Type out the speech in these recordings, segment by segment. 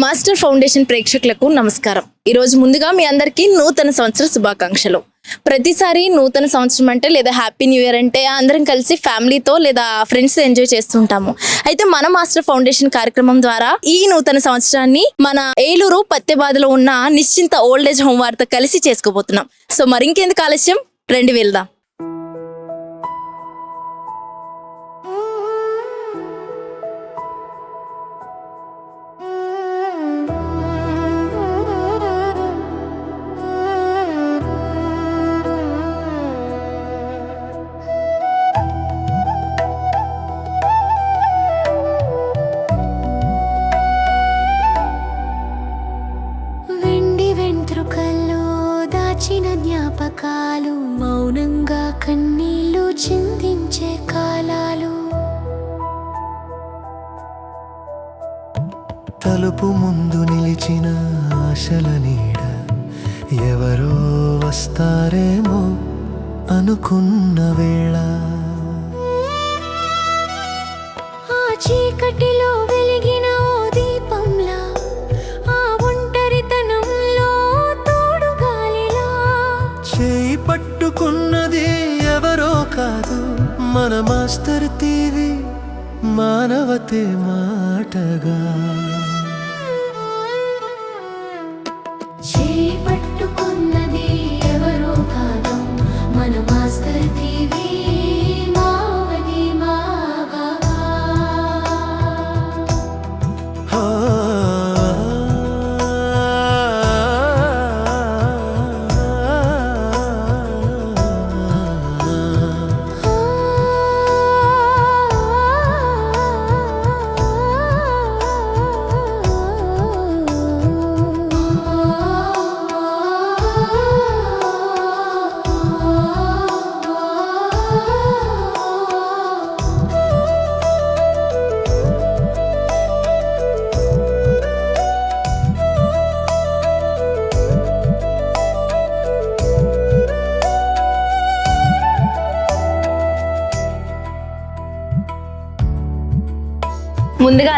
Master foundation ప్రేక్షకులకు నమస్కారం. ఈరోజు ముందుగా మీ అందరికీ నూతన సంవత్సర శుభాకాంక్షలు. ప్రతిసారి నూతన సంవత్సరం అంటే లేదా హ్యాపీ న్యూ ఇయర్ అంటే అందరం కలిసి ఫ్యామిలీతో లేదా ఫ్రెండ్స్ ఎంజాయ్ చేస్తుంటాము. అయితే మన మాస్టర్ ఫౌండేషన్ కార్యక్రమం ద్వారా ఈ నూతన సంవత్సరాన్ని మన ఏలూరు పత్తెబాదలో ఉన్న నిశ్చింత ఓల్డ్ ఏజ్ హోమ్ వారితో కలిసి చేసుకోబోతున్నాం. సో మరింకెందుకు ఆలస్యం? రండి వెళ్దాం జ్ఞాపకాలు మౌనంగా కన్నీళ్ళు చిందించే కాలాలు. తలుపు ముందు నిలిచిన ఆశల నీడ ఎవరో వస్తారేమో అనుకున్న వేళ. ఆ చీకటిలో మన మాస్టర్ టీవీ మానవతే మాటగా.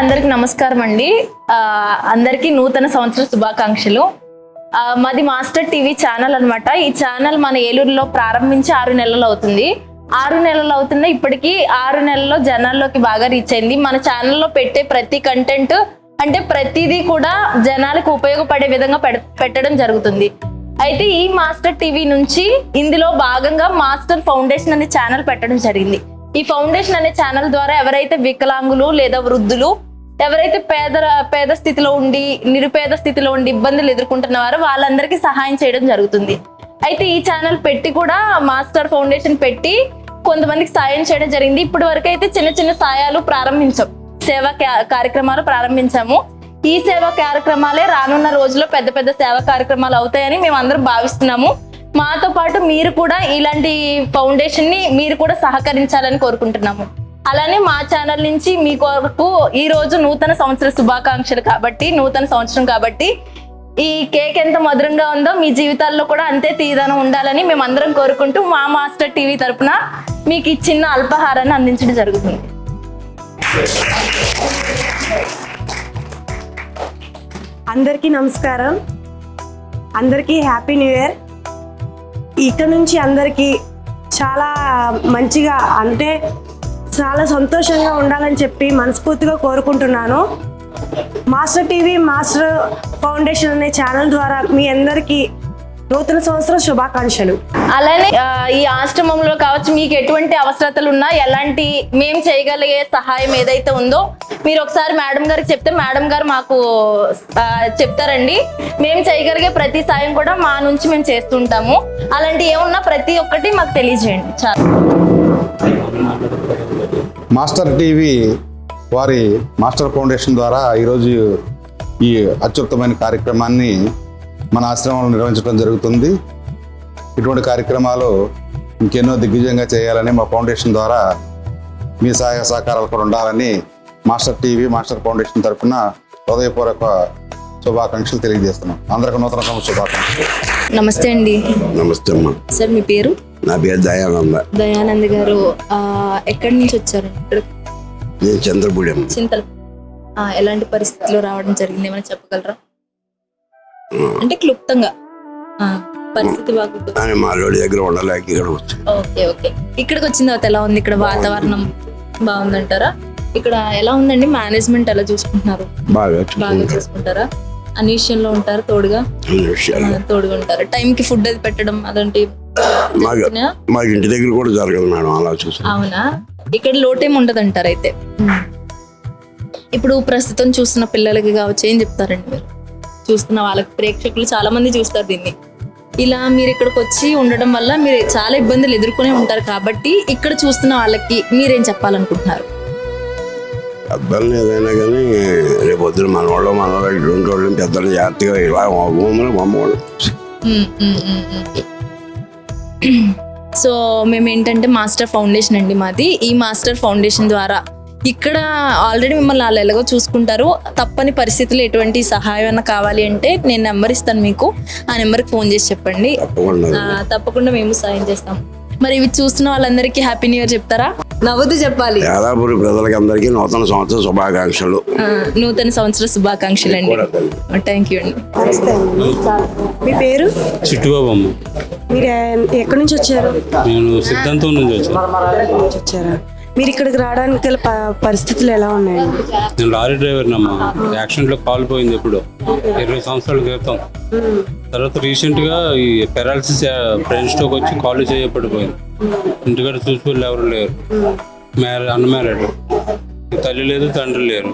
అందరికి నమస్కారం అండి. అందరికి అందరికీ నూతన సంవత్సర శుభాకాంక్షలు. మాది మాస్టర్ టీవీ ఛానల్ అన్నమాట. ఈ ఛానల్ మన ఏలూరులో ప్రారంభించి ఆరు నెలలు అవుతుంది. ఆరు నెలలు అవుతున్న ఇప్పటికీ ఆరు నెలల్లో జనాల్లోకి బాగా రీచ్ అయింది. మన ఛానల్లో పెట్టే ప్రతి కంటెంట్ అంటే ప్రతిదీ కూడా జనాలకు ఉపయోగపడే విధంగా పెట్టడం జరుగుతుంది. అయితే ఈ మాస్టర్ టీవీ నుంచి ఇందులో భాగంగా మాస్టర్ ఫౌండేషన్ అనే ఛానల్ పెట్టడం జరిగింది. ఈ ఫౌండేషన్ అనే ఛానల్ ద్వారా ఎవరైతే వికలాంగులు లేదా వృద్ధులు ఎవరైతే పేద పేద స్థితిలో ఉండి నిరుపేద స్థితిలో ఉండి ఇబ్బందులు ఎదుర్కొంటున్నవారో వాళ్ళందరికీ సహాయం చేయడం జరుగుతుంది. అయితే ఈ ఛానల్ పెట్టి కూడా మాస్టర్ ఫౌండేషన్ పెట్టి కొంతమందికి సాయం చేయడం జరిగింది. ఇప్పటి వరకు అయితే చిన్న చిన్న సాయాలు ప్రారంభించాం. సేవా క్యా- కార్యక్రమాలు ప్రారంభించాము. ఈ సేవా కార్యక్రమాలే రానున్న రోజుల్లో పెద్ద పెద్ద సేవా కార్యక్రమాలు అవుతాయని మేము అందరం భావిస్తున్నాము. మాతో పాటు మీరు కూడా ఇలాంటి ఫౌండేషన్ని మీరు కూడా సహకరించాలని కోరుకుంటున్నాము. అలానే మా ఛానల్ నుంచి మీ కొరకు ఈ రోజు నూతన సంవత్సర శుభాకాంక్షలు కాబట్టి నూతన సంవత్సరం కాబట్టి ఈ కేక్ ఎంత మధురంగా ఉందో మీ జీవితాల్లో కూడా అంతే తీదనం ఉండాలని మేము అందరం కోరుకుంటూ మా మాస్టర్ టీవీ తరఫున మీకు ఈ చిన్న అల్పాహారాన్ని అందించడం జరుగుతుంది. అందరికీ నమస్కారం. అందరికీ హ్యాపీ న్యూ ఇయర్. ఇక్కడ నుంచి అందరికీ చాలా మంచిగా అంటే చాలా సంతోషంగా ఉండాలని చెప్పి మనస్ఫూర్తిగా కోరుకుంటున్నాను. మాస్టర్ టీవీ మాస్టర్ ఫౌండేషన్ అనే ఛానల్ ద్వారా మీ అందరికీ నూతన సంవత్సరం శుభాకాంక్షలు. అలానే ఈ ఆశ్రమంలో కావచ్చు మీకు ఎటువంటి అవసరతలు ఉన్నా ఎలాంటి మేము చేయగలిగే సహాయం ఏదైతే ఉందో మీరు ఒకసారి మేడం గారికి చెప్తే మేడం గారు మాకు చెప్తారండి. మేము చేయగలిగే ప్రతి సాయం కూడా మా నుంచి మేము చేస్తుంటాము. అలాంటి ఏమున్నా ప్రతి ఒక్కటి మాకు తెలియజేయండి. చాలా మాస్టర్ టీవీ వారి మాస్టర్ ఫౌండేషన్ ద్వారా ఈరోజు ఈ అత్యుత్తమైన కార్యక్రమాన్ని మన ఆశ్రమంలో నిర్వహించడం జరుగుతుంది. ఇటువంటి కార్యక్రమాలు ఇంకెన్నో దిగ్విజయంగా చేయాలని మా ఫౌండేషన్ ద్వారా మీ సహాయ సహకారాలు కూడా ఉండాలని మాస్టర్ టీవీ మాస్టర్ ఫౌండేషన్ తరఫున హృదయపూర్వక శుభాకాంక్షలు తెలియజేస్తున్నాం. అందరికీ నూతన సంవత్సర శుభాకాంక్షలు. నమస్తే అండి. నమస్తే అమ్మా. సార్ మీ పేరు? నా పేరు దయానంద. దయానంద్ గారు ఎక్కడి నుంచి వచ్చారు? నేను చంద్రపూడి చింతల ఎలాంటి పరిస్థితిలో రావడం జరిగింది? ఏమైనా చెప్పగలరా? అంటే క్లుప్తంగా. ఆ, పరిస్థితి బాగుంటుంది. మా అల్లుడి దగ్గర ఉండలేక ఇక్కడ ఓకే ఓకే. ఇక్కడికి వచ్చిన తర్వాత ఎలా ఉంది? ఇక్కడ వాతావరణం బాగుందంటారా? ఇక్కడ ఎలా ఉందండి? మేనేజ్మెంట్ ఎలా చూసుకుంటున్నారు? బాగా చూసుకుంటారు? అన్ని విషయంలో ఉంటారు? తోడుగా? తోడుగా ఉంటారు? టైం కి ఫుడ్ అది పెట్టడం అదంటే మాకు ఇంటి దగ్గర కూడా జరగదు మేడం అలా చూసి అవునా? ఇక్కడ లోటేం ఉండదు అంటారు అయితే ఇప్పుడు ప్రస్తుతం చూస్తున్న పిల్లలకి కావచ్చు ఏం చెప్తారండి మీరు? చూస్తున్న వాళ్ళకి ప్రేక్షకులు చాలా మంది చూస్తారు దీన్ని. ఇలా మీరు ఇక్కడికి వచ్చి ఉండడం వల్ల మీరు చాలా ఇబ్బందులు ఎదుర్కొనే ఉంటారు కాబట్టి ఇక్కడ చూస్తున్న వాళ్ళకి మీరేం చెప్పాలనుకుంటున్నారు? పెద్దల్ని ఏదైనా కానీ రేపు పొద్దున మన వాళ్ళు మన వాళ్ళు ఇటువంటి వాళ్ళు పెద్దలు జాగ్రత్తగా ఇలా మమ్మవాళ్ళు. సో మేము ఏంటంటే మాస్టర్ ఫౌండేషన్ అండి మాది. ఈ మాస్టర్ ఫౌండేషన్ ద్వారా ఇక్కడ ఆల్రెడీ మిమ్మల్ని వాళ్ళు ఎలాగో చూసుకుంటారు. తప్పని పరిస్థితుల్లో ఎటువంటి సహాయం అన్న కావాలి అంటే నేను నెంబర్ ఇస్తాను మీకు. ఆ నెంబర్కి ఫోన్ చేసి చెప్పండి. తప్పకుండా మేము సాయం చేస్తాం. మరి ఇవి చూస్తున్న వాళ్ళందరికీ హ్యాపీ న్యూ ఇయర్ చెప్తారా? నవ్వుతూ చెప్పాలి. యాదాపురి ప్రజలకి అందరికీ నూతన సంవత్సర శుభాకాంక్షలు. నూతన సంవత్సర శుభాకాంక్షలు అండి. థ్యాంక్ యూ అండి మీ పేరు? చిట్టుబాబు అమ్మ మీరు ఎక్కడి నుంచి వచ్చారు? నేను సిద్ధాంతం నుంచి వచ్చాను. నుంచి వచ్చారా? మీరు ఇక్కడికి రావడానికి గల ప- పరిస్థితులు ఎలా ఉన్నాయండి? నేను లారీ డ్రైవర్ని అమ్మ. యాక్సిడెంట్లో కాలిపోయింది ఇప్పుడు ఇరవై సంవత్సరాల క్రితం. తర్వాత రీసెంట్గా ఈ పెరాలసిస్ బ్రెయిన్ స్ట్రోక్ వచ్చి కాలు చేయబడిపోయింది ఇంటికాడ చూసుకోవాలి ఎవరు లేరు. Marriage unmarried. తల్లి లేదు తండ్రి లేరు.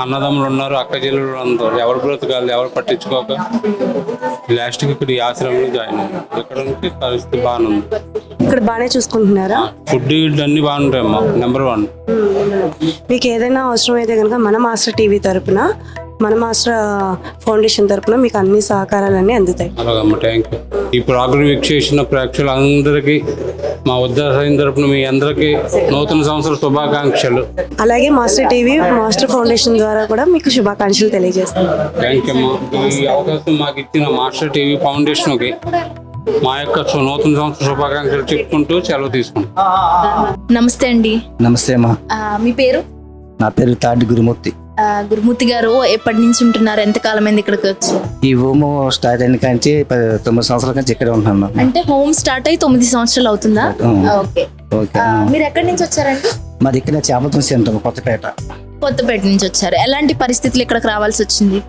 అన్నదమ్ములు ఉన్నారు అక్క చెల్లెలు ఉన్నారు. ఎవరు బ్రతకాలి ఎవరు పట్టించుకోక లాస్ట్కి ఇక్కడ ఈ ఆశ్రమంలో జాయిన్ అయ్యాను ఇక్కడ ఉంటే పరిస్థితి బాగానే ఉంది ఇక్కడ బాగానే చూసుకుంటున్నారా? ఫుడ్ అన్ని బాగుంటాయమ్మా నెంబర్ వన్ మీకు ఏదైనా అవసరం అయితే కనుక మన మాస్టర్ టీవీ తరపున మన మాస్టర్ ఫౌండేషన్ తరపున మీకు అన్ని సహకారాలన్నీ అందుతాయి. అలాగమ్మ థ్యాంక్ యూ ఈ ప్రోగ్రామ్ వీక్షించిన ప్రేక్షకులందరికీ మా ఉద్దేశం తరపున మీ అందరికీ నూతన సంవత్సర శుభాకాంక్షలు. అలాగే మాస్టర్ టీవీ మాస్టర్ ఫౌండేషన్ ద్వారా కూడా మీకు శుభాకాంక్షలు తెలియజేస్తాను థ్యాంక్ యూ అమ్మా ఈ అవకాశం మాకు ఇచ్చిన మాస్టర్ టీవీ ఫౌండేషన్కి మా యొక్క నూతన సంవత్సర శుభాకాంక్షలు చెప్పుకుంటూ సెలవు తీసుకుంటాం నమస్తే అండి. నమస్తే అమ్మా. మీ పేరు? నా పేరు తాడి గురుమూర్తి. గురుమూర్తి గారు ఎప్పటి నుంచి ఉంటున్నారు? ఎంత కాలం అయింది ఇక్కడికి వచ్చి? ఈ హోము స్టార్ట్ అయిన కాంచి తొమ్మిది సంవత్సరాల నుంచి ఇక్కడే ఉంటున్నాను అంటే హోమ్ స్టార్ట్ అయ్యి తొమ్మిది సంవత్సరాలు అవుతుందా. ఓకే. మీరు ఎక్కడి నుంచి వచ్చారండి? మాది ఇక్కడ చేపలతో సెంటర్ కొత్తపేట. కొత్తపేట నుంచి వచ్చారు. ఎలాంటి పరిస్థితులు ఇక్కడికి రావాల్సి వచ్చింది?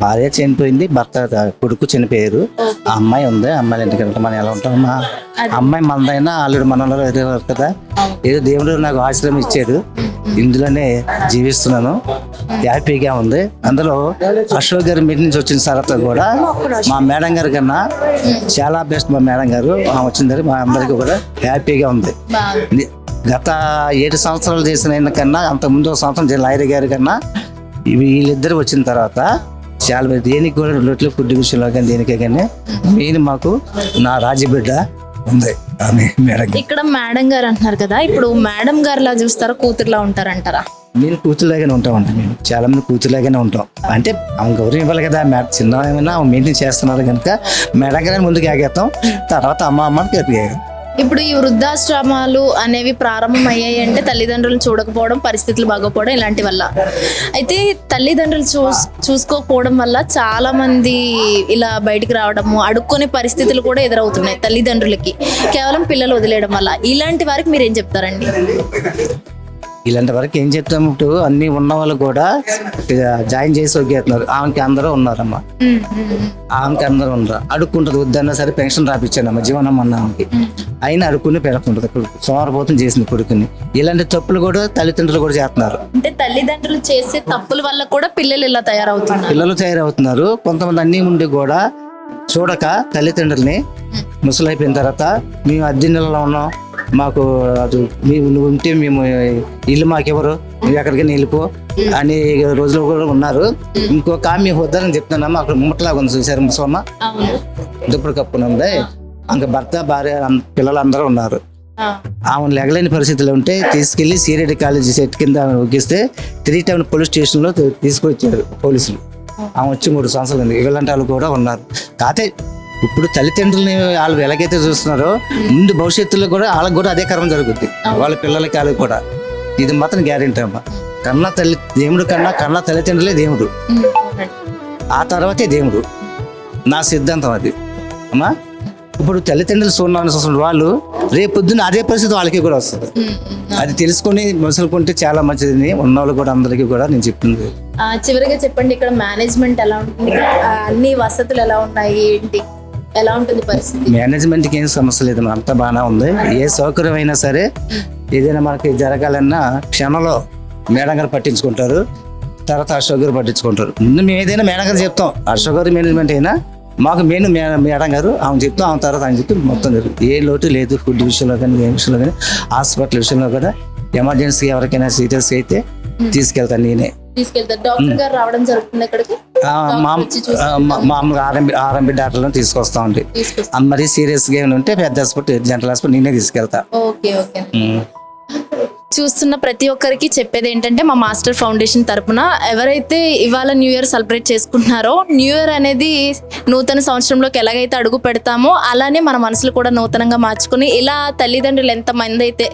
భార్య చనిపోయింది భర్త కొడుకు చనిపోయారు. ఆ. అమ్మాయి ఉంది అమ్మాయి ఇంటికి వెళ్తే మనం ఎలా ఉంటామమ్మా అమ్మాయి మనదైనా ఆల్రెడీ మనలో ఎదిగారు కదా. ఏదో దేవుడు నాకు ఆశ్రమం ఇచ్చాడు. ఇందులోనే జీవిస్తున్నాను. హ్యాపీగా ఉంది. అందులో అశోక్ గారి మీటి నుంచి వచ్చిన తర్వాత కూడా మా మేడం గారి కన్నా చాలా బెస్ట్ మా మేడం గారు. తర్వాత మా అందరికీ కూడా హ్యాపీగా ఉంది. గత ఏడు సంవత్సరాలు చేసిన కన్నా అంత ముందు ఒక సంవత్సరం లాయర్ గారి కన్నా వీళ్ళిద్దరు వచ్చిన తర్వాత చాలా మంది దేనికి కూడా రొట్టెలు ఫుడ్ విషయంలో కానీ దేనికే కానీ మెయిన్ మాకు నా రాజబిడ్డ ఉంది. ఆమె మేడం. ఇక్కడ మేడం గారు అంటున్నారు కదా ఇప్పుడు మేడం గారు లా చూస్తారా కూతురులా ఉంటారంటారా? నేను కూతురులాగానే ఉంటామండి మేము. చాలా మంది కూతురులాగానే ఉంటాం. అంటే ఆమె గౌరవం ఇవ్వాలి కదా మేడం చిన్న ఏమైనా మెయింటైన్ చేస్తున్నారు కనుక మేడం గారిని ముందుకు ఆగేస్తాం. తర్వాత అమ్మ అమ్మని గట్టిగా ఇప్పుడు ఈ వృద్ధాశ్రమాలు అనేవి ప్రారంభం అయ్యాయి అంటే తల్లిదండ్రులు చూడకపోవడం పరిస్థితులు బాగోపోవడం ఇలాంటి వల్ల అయితే తల్లిదండ్రులు చూస్ చూసుకోకపోవడం వల్ల చాలా మంది ఇలా బయటికి రావడము అడుక్కునే పరిస్థితులు కూడా ఎదురవుతున్నాయి తల్లిదండ్రులకి. కేవలం పిల్లలు వదిలేయడం వల్ల. ఇలాంటి వారికి మీరు ఏం చెప్తారండి? ఇలాంటి వరకు ఏం చెప్తాము ఇప్పుడు? అన్ని ఉన్న వాళ్ళు కూడా జాయిన్ చేసి ఒగ్గేస్తున్నారు. ఆమెకి అందరూ ఉన్నారమ్మా. ఆమెకి అందరూ ఉన్నారు అడుక్కుంటుంది వద్దన్నా సరే పెన్షన్ రాపించానమ్మా జీవనం అన్న ఆమెకి. అయినా అడుక్కుని కొడుకు సోమరపోతం చేసింది కొడుకుని. ఇలాంటి తప్పులు కూడా తల్లిదండ్రులు కూడా చేస్తున్నారు. అంటే తల్లిదండ్రులు చేసే తప్పుల వల్ల కూడా పిల్లలు ఇలా తయారవుతున్నారు. పిల్లలు తయారవుతున్నారు. కొంతమంది అన్నీ ఉండి కూడా చూడక తల్లిదండ్రుల్ని ముసలైపోయిన తర్వాత మేము అద్దె నెలలో ఉన్నాం. మాకు అది మేము నువ్వు ఉంటే మేము ఇల్లు మాకెవరు? నువ్వు ఎక్కడికైనా వెళ్ళిపో అని రోజులు కూడా ఉన్నారు. ఇంకొక ఆమె ఉదాహరణ చెప్తున్నాము అక్కడ ముమ్మట్లాగా ఉంది చూసారు ముసలమ్మ? అవును. దుప్పుడు కప్పున ఉంది. ఇంకా భర్త భార్య పిల్లలు అందరూ ఉన్నారు. ఆమెను లెగలేని పరిస్థితిలో ఉంటే తీసుకెళ్ళి సీరెడ్డి కాలేజీ సెట్ కింద ఒగ్గిస్తే త్రీ టౌన్ పోలీస్ స్టేషన్లో తీసుకొచ్చారు పోలీసులు. ఆమె వచ్చి మూడు సంవత్సరాలు ఉంది. వాళ్ళు కూడా ఉన్నారు. కాకపోతే ఇప్పుడు తల్లిదండ్రులని వాళ్ళు ఎలాగైతే చూస్తున్నారో ముందు భవిష్యత్తులో కూడా వాళ్ళకి కూడా అదే కర్మ జరుగుద్ది. వాళ్ళ పిల్లలకి వాళ్ళకి కూడా. ఇది మాత్రం గ్యారెంటీ అమ్మా. కన్న తల్లి దేవుడు కన్నా కన్న తల్లిదండ్రులే దేవుడు. ఆ తర్వాతే దేవుడు. నా సిద్ధాంతం అది. అమ్మా ఇప్పుడు తల్లిదండ్రులు చూడాల్సిన వాళ్ళు రేపు పొద్దున్న అదే పరిస్థితి వాళ్ళకి కూడా వస్తుంది. అది తెలుసుకొని మసులుకుంటే చాలా మంచిది ఉన్నవాళ్ళు కూడా అందరికీ కూడా నేను చెప్తుంది ఆ, చివరిగా చెప్పండి ఇక్కడ మేనేజ్మెంట్ ఎలా ఉంటుంది? అన్ని వసతులు ఎలా ఉన్నాయి? ఏంటి? ఎలా ఉంటుంది పరిస్థితి? మేనేజ్మెంట్కి ఏం సమస్య లేదు అంతా బాగానే ఉంది. ఏ సౌకర్యం అయినా సరే ఏదైనా మనకి జరగాలన్నా క్షణంలో మేడం గారు పట్టించుకుంటారు తర్వాత అశోక్ గారు పట్టించుకుంటారు. ముందు మేము ఏదైనా మేడం గారు చెప్తాం అశోక్ గారు మేనేజ్మెంట్ అయినా మాకు మెయిన్ మేడం గారు ఆమె చెప్తాం ఆమె తర్వాత ఆయన చెప్తే మొత్తం జరుగుతుంది. ఏ లోటు లేదు ఫుడ్ విషయంలో కానీ ఏ విషయంలో కానీ హాస్పిటల్ విషయంలో కూడా ఎమర్జెన్సీ ఎవరికైనా సీరియస్ అయితే తీసుకెళ్తాను నేనే. తీసుకెళ్తారు డాక్టర్ గారు రావడం జరుగుతుంది ఇక్కడికి? మామూలుగా ఆర్ఎంబి ఆర్ఎంబి డాక్టర్లను తీసుకొస్తా ఉండి మరీ సీరియస్గా ఏమైనా ఉంటే పెద్ద హాస్పిటల్ జనరల్ హాస్పిటల్ నేనే తీసుకెళ్తా. Okay okay. చూస్తున్న ప్రతి ఒక్కరికి చెప్పేది ఏంటంటే మా మాస్టర్ ఫౌండేషన్ తరపున ఎవరైతే ఇవాళ న్యూ ఇయర్ సెలబ్రేట్ చేసుకుంటున్నారో న్యూ ఇయర్ అనేది నూతన సంవత్సరంలోకి ఎలాగైతే అడుగు పెడతామో అలానే మన మనసులు కూడా నూతనంగా మార్చుకుని ఇలా తల్లిదండ్రులు ఎంతమంది అయితే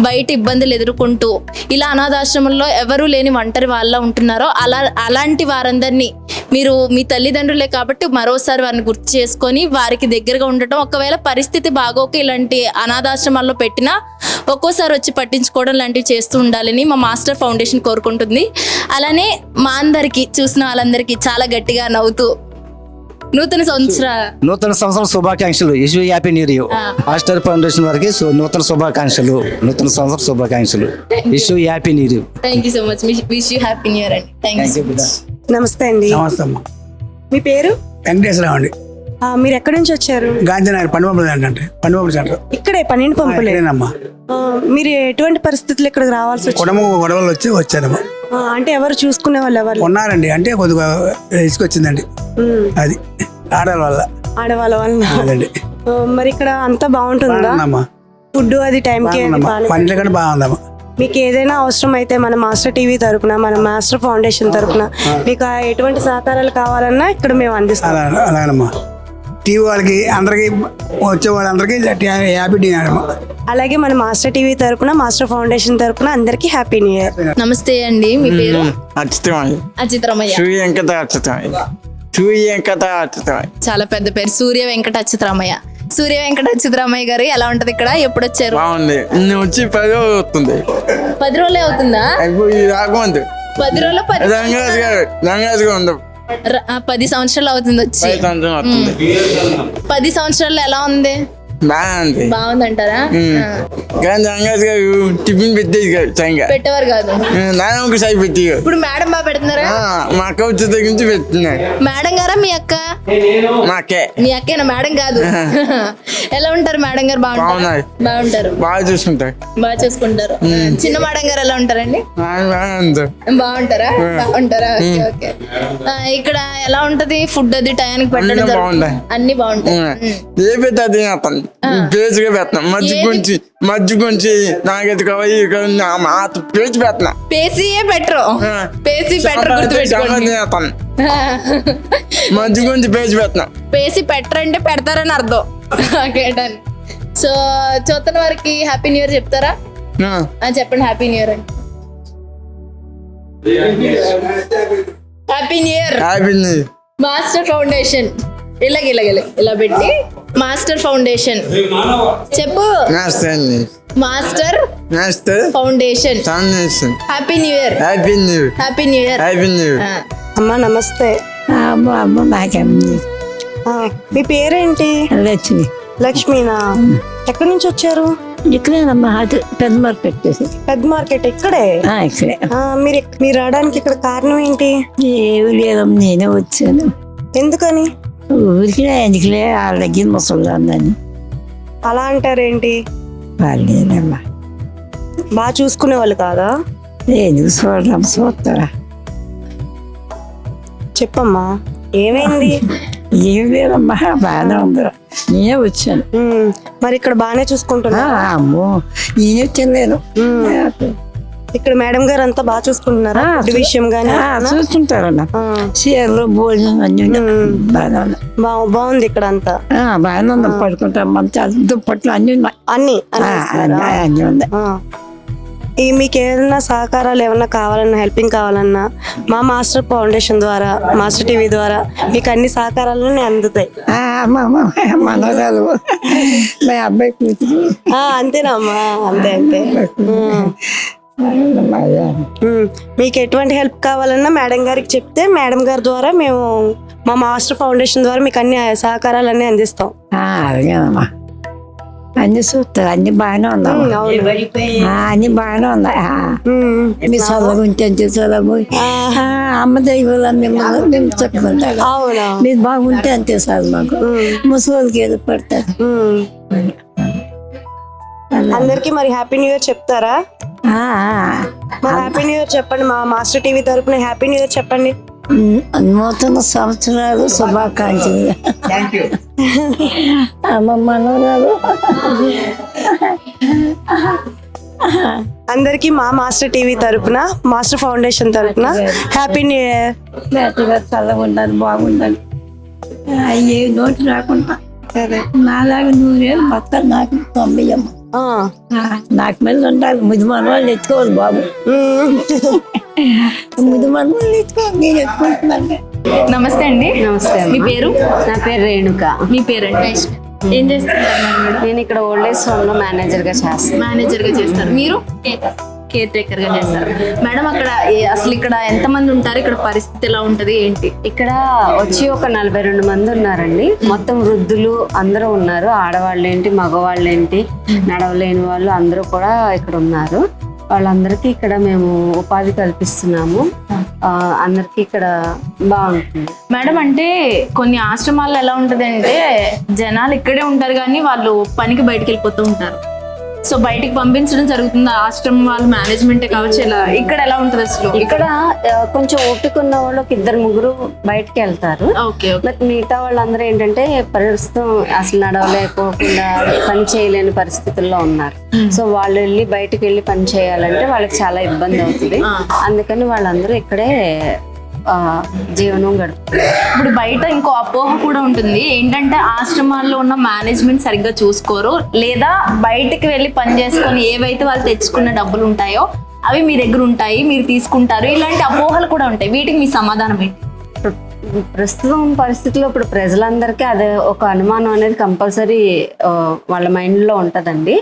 బయట ఇబ్బందులు ఎదుర్కొంటూ ఇలా అనాథాశ్రమంలో ఎవరు లేని ఒంటరి వాళ్ళ ఉంటున్నారో అలా అలాంటి వారందరినీ మీరు మీ తల్లిదండ్రులే కాబట్టి మరోసారి వారిని గుర్తు చేసుకొని వారికి దగ్గరగా ఉండటం ఒకవేళ పరిస్థితి బాగోక ఇలాంటి అనాథాశ్రమాల్లో పెట్టినా ఒక్కోసారి వచ్చి పట్టించుకోవడం లాంటివి చేస్తూ ఉండాలని మా మాస్టర్ ఫౌండేషన్ కోరుకుంటుంది. అలానే మా అందరికి చూసిన వాళ్ళందరికీ చాలా గట్టిగా నవ్వుతూ నూతన సంవత్సర నూతన సంవత్సరం శుభాకాంక్షలు. Wish you happy new year master foundation వారికి సు- నూతన శుభాకాంక్షలు. నూతన సంవత్సరం శుభాకాంక్షలు. Wish you happy new year thank you so much wish you happy new year అండి థ్యాంక్ యూ నమస్తే అండి. నమస్తే మీ పేరు? వెంకటేశ్వరరావు అండి. మీరు ఎక్కడి నుంచి వచ్చారు? గాంధీనగర్ పండుగ అంటే పండుగ సెంటర్ ఇక్కడే పన్నెండు పంపులే. ఇక్కడేనమ్మా. ఆ, మీరు ఎటువంటి పరిస్థితులు ఇక్కడికి రావాల్సి కుటుంబ గొడవలు వచ్చి వచ్చానమ్మా. అంటే ఎవరు చూసుకునే వాళ్ళు ఎవరు? ఉన్నారండి అంటే కొద్దిగా తీసుకొచ్చిందండి ఉమ్, అది ఆడవాళ్ళ వల్ల. ఆడవాళ్ళ ఆ, మరి ఇక్కడ అంతా బాగుంటుందా? ఫుడ్ అది టైంకి పన్నెండు కంటే బాగుందమ్మా. మీకు ఏదైనా అవసరం అయితే మన మాస్టర్ టీవీ తరపున మన మాస్టర్ ఫౌండేషన్ తరపున మీకు ఎటువంటి సహకారాలు కావాలన్నా ఇక్కడ మేము అందిస్తాం. అలా అలాగనమ్మా. టీవీ వాళ్ళకి అందరికి వచ్చే వాళ్ళందరికీ హ్యాపీ డే అమ్మా. అలాగే మన మాస్టర్ టీవీ తరపున మాస్టర్ ఫౌండేషన్ తరపున అందరికీ హ్యాపీ న్యూ ఇయర్. నమస్తే అండి మీ పేరు? అచ్యుతమయ్య అచిత్రమయ్య సూర్య వెంకట అచ్యుతమయ్య సూర్య వెంకట అచ్యుతమయ్య చాలా పెద్ద పేరు సూర్య వెంకట అచ్యుతరామయ్య సూర్య వెంకట అచ్యుతరామయ్య గారు ఎలా ఉంటది ఇక్కడ? ఎప్పుడు వచ్చారు బాగుంది. నేను వచ్చి పది రోజులు వస్తుంది పది రోజులే అవుతుందా? రాకముంది. పది రోజుల పది రంగరాజు గారు రంగరాజు గారు ఉండవు. ర- ఆ, పది సంవత్సరాలు అవుతుంది వచ్చి. పది సంవత్సరాలు ఎలా ఉంది? బాగుంది బాగుందంటారా? కానీ గారు టిఫిన్ పెట్టేది కాదు సంగా పెట్టేవారు కాదు. నాన్న ఒకసారి పెట్టి ఇప్పుడు మేడం బాగా పెడుతున్నారా? మా అక్క వచ్చే దగ్గర నుంచి పెడుతున్నాడు మేడం గారా మీ అక్క? మా అక్కే. మీ అక్కేనా? మేడం కాదు. ఎలా ఉంటారు మేడం గారు? బాగుంటారు. బాగుంటారు. బాగా చూసుకుంటారు. బాగా చూసుకుంటారు. చిన్న మేడం గారు ఎలా ఉంటారండి? బాగుంటారా? బాగుంటారా? ఓకే ఇక్కడ ఎలా ఉంటది? ఫుడ్ అది టయానికి పెట్టడం అన్నీ? బాగుంటాయి. ఏ అతను. పేజీగా పెట్టినా. మధ్య ఏది? గుంచి మధ్య గుంచి నాగైతే కావాలి మాట పేజీ పెట్టినా. పేసీయే పెట్టరు ఆ. పేసీ పెట్టరు గుర్తుపెట్టుకోండి అతను మధ్య గుంచి పేజీ పెట్టినా. పేసి పెట్టరంటే పెడతారని అర్థం. ఓకే డన్ సో చూస్తున్న వారికి హ్యాపీ న్యూ ఇయర్ చెప్తారా? చెప్పండి హ్యాపీ న్యూ ఇయర్ అండి. Happy new year happy new year. Master foundation. ఇలాగ ఇలాగ ఇలా పెట్టి మాస్టర్ ఫౌండేషన్. చెప్పు. నమస్తే అండి మాస్టర్ నమస్తే foundation. Foundation. Happy new year happy new year. Happy new year happy new year. అమ్మ నమస్తే. అమ్మ అమ్మ నాకేమి ఆ, మీ పేరేంటి? లక్ష్మి. లక్ష్మీనా? ఎక్కడి నుంచి వచ్చారు? ఇక్కడేనమ్మా అది పెద్ద మార్కెట్ చేసి పెద్ద మార్కెట్ ఇక్కడే? ఇక్కడే. ఆ, మీరు మీరు రావడానికి ఇక్కడ కారణం ఏంటి? ఏమి లేదమ్మా నేనే వచ్చాను. ఎందుకని? ఊరికినే ఎందుకులే? వాళ్ళ దగ్గర ముసలి ఉందని అలా అంటారేంటి? వాళ్ళేనమ్మా బాగా చూసుకునే వాళ్ళు కాదా ఎందుకు చూడడం చూస్తారా చెప్పమ్మా ఏమైంది? ఏం లేదమ్మా బాగానే ఉంది. నేనే వచ్చాను. మరి ఇక్కడ బాగానే చూసుకుంటున్నా అమ్మో నేనే వచ్చాను ఇక్కడ మేడం గారు అంతా బాగా చూసుకుంటున్నారా? ఫుడ్ విషయం గానీ? ఆ, చీరలు భోజనం అన్ని ఉన్నాయి. బాగానే ఉన్నాయి. బా- బాగుంది ఇక్కడ అంతా. ఆ, బాగానే ఉంది. పడుకుంటాం. మంచి దుప్పట్లు అన్ని అన్ని అన్ని ఉన్నాయి. ఈ మీకు ఏదైనా సహకారాలు ఏమన్నా కావాలన్నా హెల్పింగ్ కావాలన్నా మా మాస్టర్ ఫౌండేషన్ ద్వారా మాస్టర్ టీవీ ద్వారా మీకు అన్ని సహకారాలు అందుతాయి. ఆ, మా అబ్బాయి కూతురు. అంతేనమ్మా. అంతే అంతే. మీకు ఎటువంటి హెల్ప్ కావాలన్నా మేడం గారికి చెప్తే మేడం గారి ద్వారా మేము మా మాస్టర్ ఫౌండేషన్ ద్వారా మీకు అన్ని సహకారాలు అన్ని అందిస్తాం అలాగేనమ్మా అన్ని చూస్తారు అన్ని బాగానే ఉందాం అవును. అన్ని బాగానే. ఉమ్. మీ చదువు ఉంటే అంతే చదువు ఆ, అమ్మ దైవాల మిమ్మల్ని మేము చెప్పుకుంటాం. అవునా. మీరు బాగుంటే అంతే సార్ మాకు. ముసలికి ఏదో పడతారు. అందరికీ మరి హ్యాపీ న్యూ ఇయర్ చెప్తారా? మరి హ్యాపీ న్యూ ఇయర్ చెప్పండి మా మాస్టర్ టీవీ తరపున హ్యాపీ న్యూ ఇయర్ చెప్పండి. నూతన సంవత్సరాలు శుభాకాంక్షలు. అమ్మ మనవరాలు. అందరికీ మా మాస్టర్ టీవీ తరపున మాస్టర్ ఫౌండేషన్ తరపున హ్యాపీ న్యూ ఇయర్ లేతగా చల్లగా ఉండాలి బాగుండాలి. ఏ నోటి రాకుండా. నాలాగా నూరేళ్ళు మొత్తం నాకు తొంభై అమ్మ. నాకు మీద ఉండాలి. ముది మనవాళ్ళు ఎత్తుకోవాలి బాబు. ముది మనవాళ్ళు ఎత్తుకోవాలి. నేను ఎత్తుకుంటున్నాను. నమస్తే అండి. నమస్తే మీ పేరు? నా పేరు రేణుక. మీ పేరండి? ఏం చేస్తుంటారు మేడం నేను ఇక్కడ ఓల్డ్ ఏజ్ హోమ్లో మేనేజర్గా చేస్తాను మేనేజర్గా చేస్తారు. మీరు? కేర్ టేకర్గా చేస్తారు. మేడం అక్కడ అసలు ఇక్కడ ఎంత మంది ఉంటారు? ఇక్కడ పరిస్థితి ఎలా ఉంటది? ఏంటి? ఇక్కడ వచ్చి ఒక నలభై రెండు మంది ఉన్నారండి. మొత్తం వృద్ధులు అందరూ ఉన్నారు. ఆడవాళ్ళు ఏంటి మగవాళ్ళు ఏంటి నడవలేని వాళ్ళు అందరూ కూడా ఇక్కడ ఉన్నారు. వాళ్ళందరికీ ఇక్కడ మేము ఉపాధి కల్పిస్తున్నాము. ఆ, అందరికీ ఇక్కడ బాగుంటుంది. మేడం అంటే కొన్ని ఆశ్రమాల్లో ఎలా ఉంటది అంటే జనాలు ఇక్కడే ఉంటారు కానీ వాళ్ళు పనికి బయటికి వెళ్ళిపోతూ ఉంటారు. సో బయటికి పంపించడం జరుగుతుంది? ఆశ్రమం వాళ్ళ మేనేజ్మెంటే కావచ్చు ఇలా ఇక్కడ ఎలా ఉంటది అసలు? ఇక్కడ కొంచెం ఓపిక ఉన్న వాళ్ళు ఒక ఇద్దరు ముగ్గురు బయటకు వెళ్తారు. బట్ మిగతా వాళ్ళందరూ ఏంటంటే ప్రస్తుతం అసలు నడవలేకోకుండా పని చేయలేని పరిస్థితుల్లో ఉన్నారు. సో వాళ్ళు వెళ్ళి బయటకు వెళ్ళి పని చేయాలంటే వాళ్ళకి చాలా ఇబ్బంది అవుతుంది. అందుకని వాళ్ళందరూ ఇక్కడే జీవనం గడుపుతారు ఇప్పుడు బయట ఇంకో అపోహ కూడా ఉంటుంది. ఏంటంటే ఆశ్రమాల్లో ఉన్న మేనేజ్మెంట్ సరిగ్గా చూసుకోరు. లేదా బయటికి వెళ్ళి పని చేసుకొని ఏవైతే వాళ్ళు తెచ్చుకున్న డబ్బులు ఉంటాయో అవి మీ దగ్గర ఉంటాయి మీరు తీసుకుంటారు. ఇలాంటి అపోహలు కూడా ఉంటాయి. వీటికి మీ సమాధానం ఏంటి? ప్రస్తుతం పరిస్థితుల్లో ఇప్పుడు ప్రజలందరికీ అదే ఒక అనుమానం అనేది కంపల్సరీ వాళ్ళ మైండ్లో ఉంటుందండి.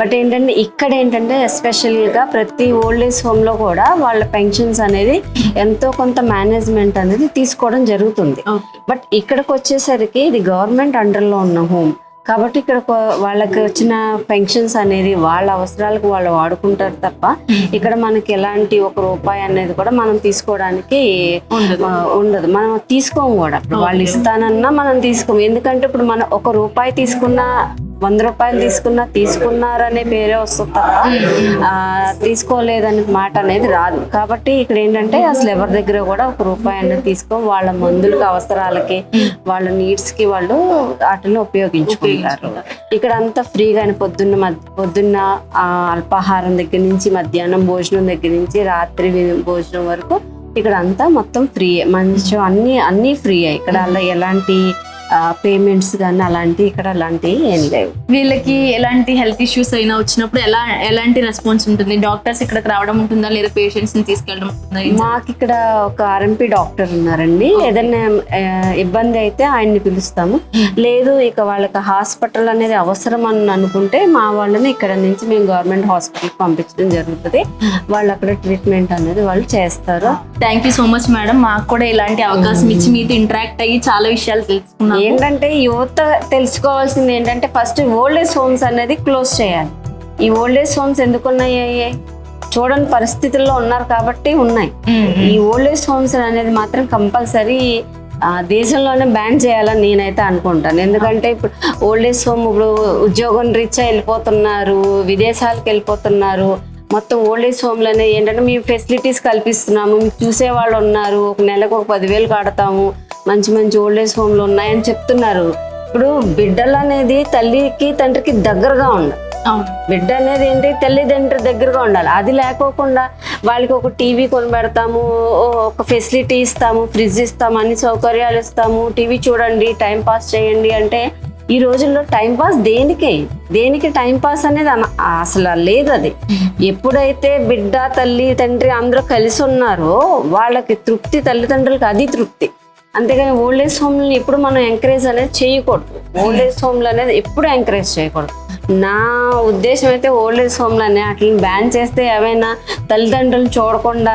బట్ ఏంటంటే ఇక్కడ ఏంటంటే ఎస్పెషల్గా ప్రతి ఓల్డ్ ఏజ్ హోమ్లో కూడా వాళ్ళ పెన్షన్స్ అనేది ఎంతో కొంత మేనేజ్మెంట్ అనేది తీసుకోవడం జరుగుతుంది. బట్ ఇక్కడికి వచ్చేసరికి ఇది గవర్నమెంట్ అండర్లో ఉన్న హోమ్. కాబట్టి ఇక్కడ వాళ్ళకి వచ్చిన పెన్షన్స్ అనేది వాళ్ళ అవసరాలకు వాళ్ళు వాడుకుంటారు తప్ప ఇక్కడ మనకి ఎలాంటి ఒక రూపాయి అనేది కూడా మనం తీసుకోవడానికి ఉండదు. మనం తీసుకోము కూడా. వాళ్ళు ఇస్తానన్నా మనం తీసుకోము. ఎందుకంటే ఇప్పుడు మనం ఒక రూపాయి తీసుకున్నా వంద రూపాయలు తీసుకున్నా తీసుకున్నారనే పేరే వస్తుంది తప్ప తీసుకోలేదనే మాట అనేది రాదు. కాబట్టి ఇక్కడ ఏంటంటే అసలు ఎవరి దగ్గర కూడా ఒక రూపాయి అనేది తీసుకో వాళ్ళ మందులకి అవసరాలకి వాళ్ళ నీడ్స్కి వాళ్ళు వాటిని ఉపయోగించుకుంటారు. ఇక్కడ అంతా ఫ్రీగానే పొద్దున్న పొద్దున్న ఆ, అల్పాహారం దగ్గర నుంచి మధ్యాహ్నం భోజనం దగ్గర నుంచి రాత్రి భోజనం వరకు ఇక్కడ అంతా మొత్తం ఫ్రీ మంచి అన్ని అన్ని ఫ్రీ ఇక్కడ అలా ఎలాంటి పేమెంట్స్ కానీ అలాంటి ఇక్కడ అలాంటివి ఏం లేవు. వీళ్ళకి ఎలాంటి హెల్త్ ఇష్యూస్ అయినా వచ్చినప్పుడు ఎలా ఎలాంటి రెస్పాన్స్ ఉంటుంది? డాక్టర్స్ ఇక్కడికి రావడం ఉంటుందా? లేదా పేషెంట్స్ని తీసుకెళ్ళడం ఉంటుందా? మాకు ఇక్కడ ఒక ఆర్ఎంపీ డాక్టర్ ఉన్నారండి. ఏదైనా ఇబ్బంది అయితే ఆయన్ని పిలుస్తాము. లేదు ఇక వాళ్ళకి హాస్పిటల్ అనేది అవసరం అని అనుకుంటే మా వాళ్ళని ఇక్కడ నుంచి మేము గవర్నమెంట్ హాస్పిటల్కి పంపించడం జరుగుతుంది. వాళ్ళు అక్కడ ట్రీట్మెంట్ అనేది వాళ్ళు చేస్తారు. Thank you so much madam మాకు కూడా ఇలాంటి అవకాశం ఇచ్చి మీతో ఇంటరాక్ట్ అయ్యి చాలా విషయాలు తెలుసుకున్నాం. ఏంటంటే యువత తెలుసుకోవాల్సింది ఏంటంటే ఫస్ట్ ఓల్డ్ ఏజ్ హోమ్స్ అనేది క్లోజ్ చేయాలి. ఈ ఓల్డ్ ఏజ్ హోమ్స్ ఎందుకు ఉన్నాయి చూడని పరిస్థితుల్లో ఉన్నారు కాబట్టి ఉన్నాయి. ఈ ఓల్డ్ ఏజ్ హోమ్స్ అనేది మాత్రం కంపల్సరీ దేశంలోనే బ్యాన్ చేయాలని నేనైతే అనుకుంటాను. ఎందుకంటే ఇప్పుడు ఓల్డ్ ఏజ్ హోమ్ ఇప్పుడు ఉద్యోగం రీత్యా వెళ్ళిపోతున్నారు విదేశాలకు వెళ్ళిపోతున్నారు. మొత్తం ఓల్డ్ ఏజ్ హోమ్లోనే ఏంటంటే మేము ఫెసిలిటీస్ కల్పిస్తున్నాము. చూసే వాళ్ళు ఉన్నారు. ఒక నెలకు ఒక పదివేలు కడతాము. మంచి మంచి ఓల్డ్ ఏజ్ హోమ్లు ఉన్నాయని చెప్తున్నారు. ఇప్పుడు బిడ్డలు అనేది తల్లికి తండ్రికి దగ్గరగా ఉండాలి. బిడ్డ అనేది ఏంటి? తల్లిదండ్రుల దగ్గరగా ఉండాలి. అది లేకోకుండా వాళ్ళకి ఒక టీవీ కొని పెడతాము ఓ- ఒక ఫెసిలిటీ ఇస్తాము ఫ్రిడ్జ్ ఇస్తాము అన్ని సౌకర్యాలు ఇస్తాము. టీవీ చూడండి టైం పాస్ చేయండి అంటే ఈ రోజుల్లో టైం పాస్ దేనికి? దేనికి టైం పాస్ అనేది అన- అసలు లేదు అది. ఎప్పుడైతే బిడ్డ తల్లి తండ్రి అందరూ కలిసి ఉన్నారో వాళ్ళకి తృప్తి తల్లిదండ్రులకి అది తృప్తి. అంతేగాని ఓల్డ్ ఏజ్ హోమ్లని ఎప్పుడు మనం ఎంకరేజ్ అనేది చేయకూడదు. ఓల్డ్ ఏజ్ హోమ్లు అనేది ఎప్పుడు ఎంకరేజ్ చేయకూడదు. నా ఉద్దేశం అయితే ఓల్డ్ ఏజ్ హోమ్లు అనే వాటిని బ్యాన్ చేస్తే ఏమైనా తల్లిదండ్రులు చూడకుండా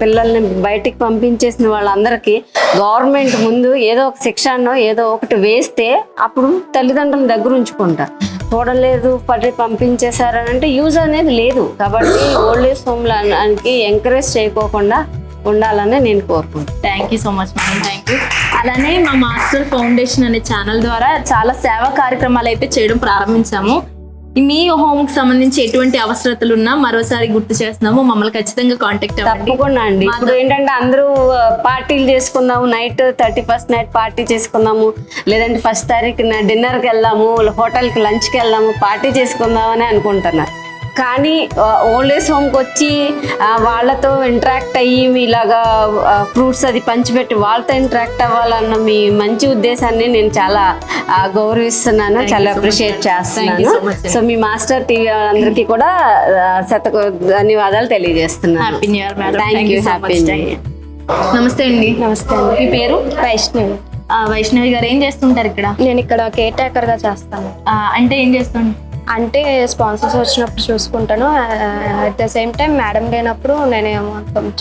పిల్లల్ని బయటికి పంపించేసిన వాళ్ళందరికీ గవర్నమెంట్ ముందు ఏదో ఒక శిక్షణో ఏదో ఒకటి వేస్తే అప్పుడు తల్లిదండ్రుల దగ్గర ఉంచుకుంటారు. చూడలేదు పడి పంపించేశారని అంటే యూజ్ అనేది లేదు. కాబట్టి ఓల్డ్ ఏజ్ హోమ్లకి ఎంకరేజ్ చేయకోకుండా ఉండాలని నేను కోరుకుంటున్నాను. Thank you so much madam thank you అలానే మా మాస్టర్ ఫౌండేషన్ అనే ఛానల్ ద్వారా చాలా సేవా కార్యక్రమాలు అయితే చేయడం ప్రారంభించాము. మీ హోమ్కి సంబంధించి ఎటువంటి అవసరతలు ఉన్నా మరోసారి గుర్తు చేస్తున్నాము. మమ్మల్ని ఖచ్చితంగా కాంటాక్ట్ అవ్వండి. తప్పకుండా అండి. ఇప్పుడు ఏంటంటే అందరూ పార్టీలు చేసుకుందాము night thirty first night party చేసుకుందాము లేదంటే ఫస్ట్ తారీఖున డిన్నర్కి వెళ్దాము హోటల్కి లంచ్కి వెళ్దాము పార్టీ చేసుకుందాం అని అనుకుంటున్నారు. కానీ ఓల్డ్ ఏజ్ హోమ్కి వచ్చి వాళ్ళతో ఇంటరాక్ట్ అయ్యి ఇలాగా ఫ్రూట్స్ అది పంచిపెట్టి వాళ్ళతో ఇంటరాక్ట్ అవ్వాలన్న మీ మంచి ఉద్దేశాన్ని నేను చాలా గౌరవిస్తున్నాను చాలా అప్రిషియేట్ చేస్తున్నాను. సో మీ మాస్టర్ టీవీ అందరికీ కూడా శతక ధన్యవాదాలు తెలియజేస్తున్నాను. థ్యాంక్ యూ హ్యాపీ నమస్తే అండి. నమస్తే మీ పేరు? వైష్ణవి. వైష్ణవి గారు ఏం చేస్తుంటారు ఇక్కడ? నేను ఇక్కడ కేర్ టేకర్గా చేస్తాను. అంటే ఏం చేస్తుంటారు? అంటే స్పాన్సర్స్ వచ్చినప్పుడు చూసుకుంటాను. At the same time madam లేనప్పుడు నేనే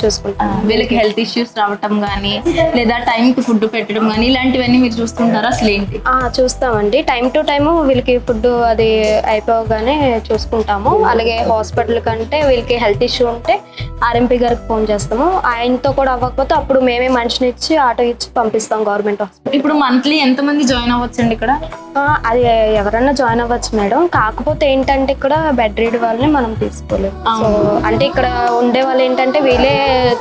చూసుకుంటాను. వీళ్ళకి హెల్త్ ఇష్యూస్ రావటం కానీ లేదా టైంకి ఫుడ్ పెట్టడం కానీ ఇలాంటివన్నీ మీరు చూస్తుంటారా అసలు ఏంటి? చూస్తామండి. టైం టు టైము వీళ్ళకి ఫుడ్ అది అయిపోగానే చూసుకుంటాము. అలాగే హాస్పిటల్ కంటే వీళ్ళకి హెల్త్ ఇష్యూ ఉంటే ఆర్ఎంపీ గారికి ఫోన్ చేస్తాము. ఆయనతో కూడా అవ్వకపోతే అప్పుడు మేమే మనిషిని ఇచ్చి ఆటో ఇచ్చి పంపిస్తాం గవర్నమెంట్ హాస్పిటల్. ఇప్పుడు మంత్లీ ఎంతమంది జాయిన్ అవ్వచ్చండి ఇక్కడ? అది ఎవరన్నా జాయిన్ అవ్వచ్చు మేడం. కాకపోతే ఏంటంటే ఇక్కడ బెడ్ రీడ్ వాళ్ళని మనం తీసుకోలేము సో అంటే ఇక్కడ ఉండే వాళ్ళు ఏంటంటే వీళ్ళే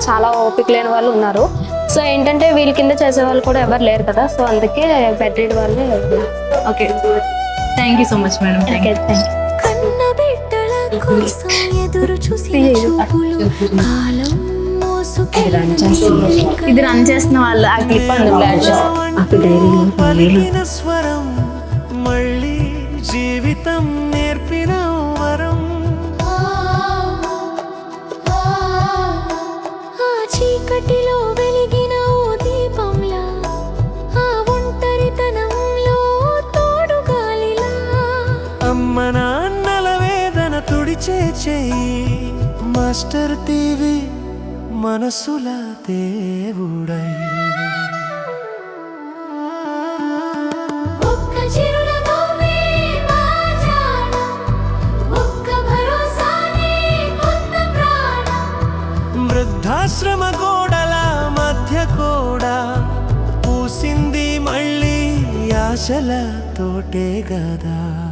చాలా ఓపిక లేని వాళ్ళు ఉన్నారు. సో ఏంటంటే వీళ్ళ కింద చేసే వాళ్ళు కూడా ఎవరు లేరు కదా. సో అందుకే బెడ్ రీడ్ వాళ్ళని okay thank you so much madam thank you ఇది రన్ చేస్తున్న వాళ్ళు. ఆ క్లిప్ అందులో యాడ్ జీవితం నేర్పిన వరం. ఆ చీకటిలో వెలిగిన ఓ దీపంలా ఆ ఒంటరితనంలో తోడు గాలిలా. అమ్మ నాన్నల వేదన తుడిచే చెయ్యి మాస్టర్ టీవీ మనసుల దేవుడై. ఆశ్రమ గోడల మధ్య కూడా పూసింది మళ్ళీ ఆశల తోటే గదా.